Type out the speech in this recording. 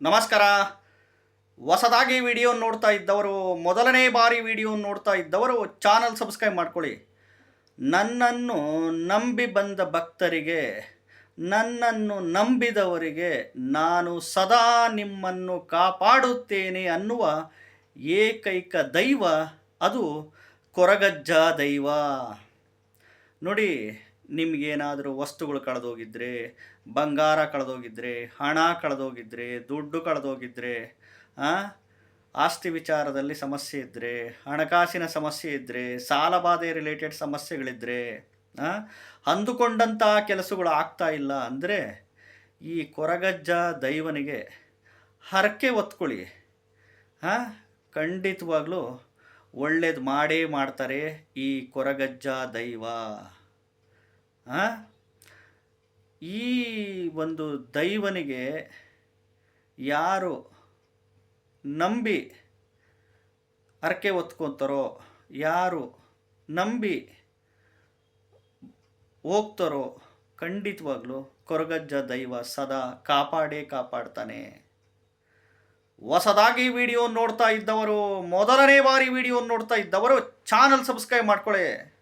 ನಮಸ್ಕಾರ. ಹೊಸದಾಗಿ ವಿಡಿಯೋ ನೋಡ್ತಾ ಇದ್ದವರು, ಮೊದಲನೇ ಬಾರಿ ವಿಡಿಯೋ ನೋಡ್ತಾ ಇದ್ದವರು ಚಾನಲ್ ಸಬ್ಸ್ಕ್ರೈಬ್ ಮಾಡ್ಕೊಳ್ಳಿ. ನನ್ನನ್ನು ನಂಬಿ ಬಂದ ಭಕ್ತರಿಗೆ, ನನ್ನನ್ನು ನಂಬಿದವರಿಗೆ ನಾನು ಸದಾ ನಿಮ್ಮನ್ನು ಕಾಪಾಡುತ್ತೇನೆ ಅನ್ನುವ ಏಕೈಕ ದೈವ ಅದು ಕೊರಗಜ್ಜ ದೈವ. ನೋಡಿ ನಿಮಗೇನಾದರೂ ವಸ್ತುಗಳು ಕಳೆದೋಗಿದ್ರೆ, ಬಂಗಾರ ಕಳೆದೋಗಿದ್ರೆ, ಹಣ ಕಳೆದೋಗಿದ್ರೆ, ದುಡ್ಡು ಕಳೆದೋಗಿದ್ರೆ ಆಸ್ತಿ ವಿಚಾರದಲ್ಲಿ ಸಮಸ್ಯೆ ಇದ್ದರೆ ಹಣಕಾಸಿನ ಸಮಸ್ಯೆ ಇದ್ದರೆ ಸಾಲಬಾಧೆ ರಿಲೇಟೆಡ್ ಸಮಸ್ಯೆಗಳಿದ್ದರೆ ಅಂದುಕೊಂಡಂತಹ ಕೆಲಸಗಳು ಆಗ್ತಾ ಇಲ್ಲ ಅಂದರೆ ಈ ಕೊರಗಜ್ಜ ದೈವನಿಗೆ ಹರಕೆ ಒತ್ಕೊಳ್ಳಿ ಹಾಂ ಖಂಡಿತವಾಗ್ಲೂ ಒಳ್ಳೇದು ಮಾಡೇ ಮಾಡ್ತಾರೆ ಈ ಕೊರಗಜ್ಜ ದೈವ? ಈ ಒಂದು ದೈವನಿಗೆ ಯಾರು ನಂಬಿ ಹರಕೆ ಹೊತ್ಕೊತಾರೋ, ಯಾರು ನಂಬಿ ಹೋಗ್ತಾರೋ, ಖಂಡಿತವಾಗ್ಲೂ ಕೊರಗಜ್ಜ ದೈವ ಸದಾ ಕಾಪಾಡೇ ಕಾಪಾಡ್ತಾನೆ. ಹೊಸದಾಗಿ ವಿಡಿಯೋ ನೋಡ್ತಾ ಇದ್ದವರು, ಮೊದಲನೇ ಬಾರಿ ವಿಡಿಯೋ ನೋಡ್ತಾ ಇದ್ದವರು, ಚಾನಲ್ ಸಬ್ಸ್ಕ್ರೈಬ್ ಮಾಡ್ಕೊಳ್ಳಿ.